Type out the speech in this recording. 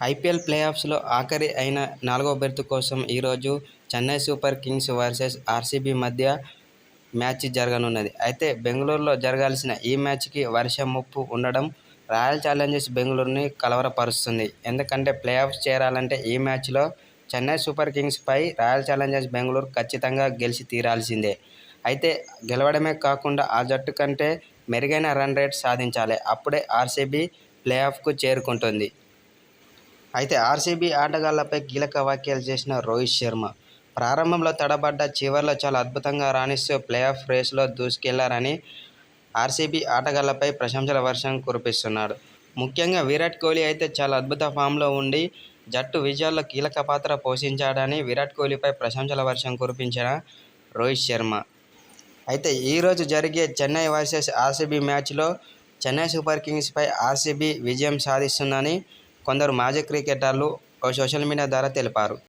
IPL play ఆఫ్స్లో ఆఖరి అయిన నాలుగో బెర్త్ కోసం ఈరోజు Chennai super kings versus RCB మధ్య మ్యాచ్ జరగనున్నది. అయితే బెంగళూరులో జరగాల్సిన ఈ మ్యాచ్కి వర్షం ముప్పు ఉండడం రాయల్ ఛాలెంజర్స్ బెంగళూరుని కలవరపరుస్తుంది. ఎందుకంటే ప్లే ఆఫ్స్ చేరాలంటే ఈ మ్యాచ్లో చెన్నై సూపర్ కింగ్స్పై రాయల్ ఛాలెంజర్స్ బెంగళూరు ఖచ్చితంగా గెలిచి తీరాల్సిందే. అయితే గెలవడమే కాకుండా ఆ జట్టు కంటే మెరుగైన రన్ రేట్ సాధించాలి. అప్పుడే ఆర్సీబీ ప్లే ఆఫ్కు చేరుకుంటుంది. అయితే ఆర్సీబీ ఆటగాళ్ళపై కీలక వ్యాఖ్యలు చేసిన రోహిత్ శర్మ. ప్రారంభంలో తడబడ్డ చివర్లో చాలా అద్భుతంగా రాణిస్తూ ప్లే ఆఫ్ రేస్లో దూసుకెళ్ళారని ఆర్సీబీ ఆటగాళ్ళపై ప్రశంసల వర్షం కురిపిస్తున్నాడు. ముఖ్యంగా విరాట్ కోహ్లీ అయితే చాలా అద్భుత ఫామ్లో ఉండి జట్టు విజయాల్లో కీలక పాత్ర పోషించాడని విరాట్ కోహ్లీపై ప్రశంసల వర్షం కురిపించిన రోహిత్ శర్మ. అయితే ఈరోజు జరిగే చెన్నై వర్సెస్ ఆర్సీబీ మ్యాచ్లో చెన్నై సూపర్ కింగ్స్పై ఆర్సీబీ విజయం సాధిస్తుందని కొందరు మాజీ క్రికెటర్లు ఓ సోషల్ మీడియా ద్వారా తెలిపారు.